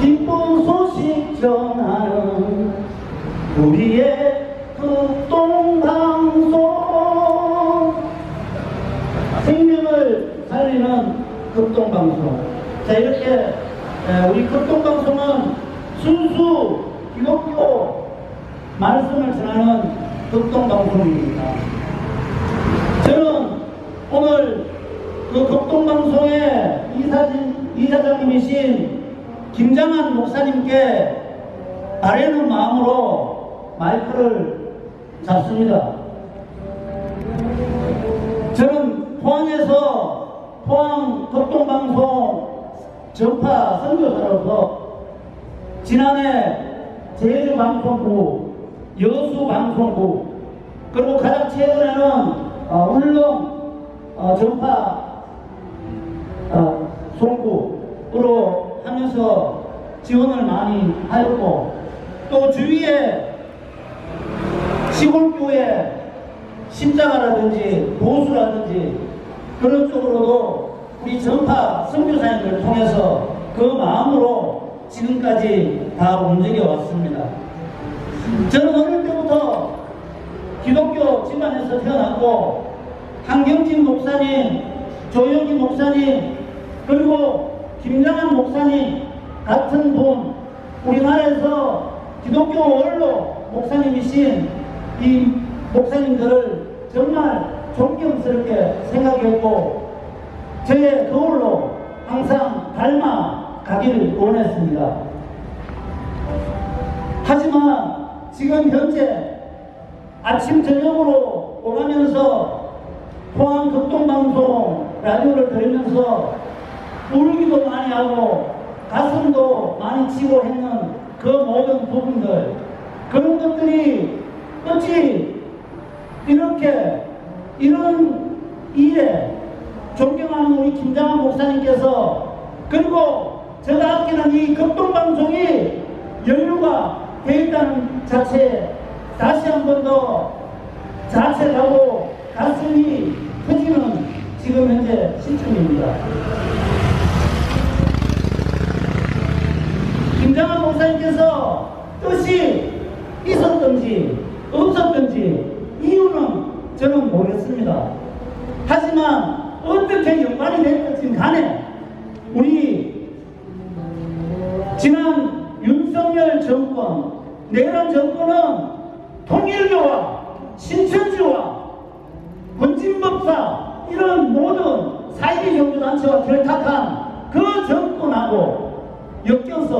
기쁜 소식 전하는 우리의 극동방송. 생명을 살리는 극동방송. 자 이렇게 에, 우리 극동방송은 순수 기독교 말씀을 전하는 극동방송입니다. 저는 오늘 그 극동방송의 이사진, 이사장님이신 김장한 목사님께 아뢰는 마음으로 마이크를 잡습니다. 저는 포항에서 포항 극동방송 전파 선교사로서 지난해 제주방송부, 여수방송부, 그리고 가장 최근에는 어, 울릉 어, 전파 어, 송구로 하면서 지원을 많이 하였고 또 주위에 시골교회 십자가라든지 보수라든지 그런 쪽으로도 우리 전파 선교사님을 통해서 그 마음으로 지금까지 다 움직여 왔습니다. 저는 어릴 때부터 기독교 집안에서 태어났고 한경진 목사님, 조영기 목사님, 그리고 김장한 목사님 같은 분 우리나라에서 기독교 원로 목사님이신 이 목사님들을 정말 존경스럽게 생각했고 저의 거울로 항상 닮아 가기를 원했습니다. 하지만 지금 현재 아침 저녁으로 오가면서 포항 극동방송 라디오를 들으면서 울기도 많이 하고 가슴도 많이 치고 했는 그 모든 부분들 그런 것들이 어찌 이렇게 이런 일에 존경하는 우리 김장한 목사님께서 그리고 제가 아끼는 이 극동방송이 연루가 되어 있다는 자체에 다시 한 번 더 자책하고 가슴이 터지는 지금 현재 시점입니다. 김장한 목사님께서 뜻이 있었던지 없었던지 이유는 저는 모르겠습니다. 하지만 어떻게 연관이 됐든지 간에 우리 지난 윤석열 정권, 내란 정권은 통일교와 신천지와 권진법사 이런 모든 사이비 종교단체와 결탁한 그 정권하고 엮여서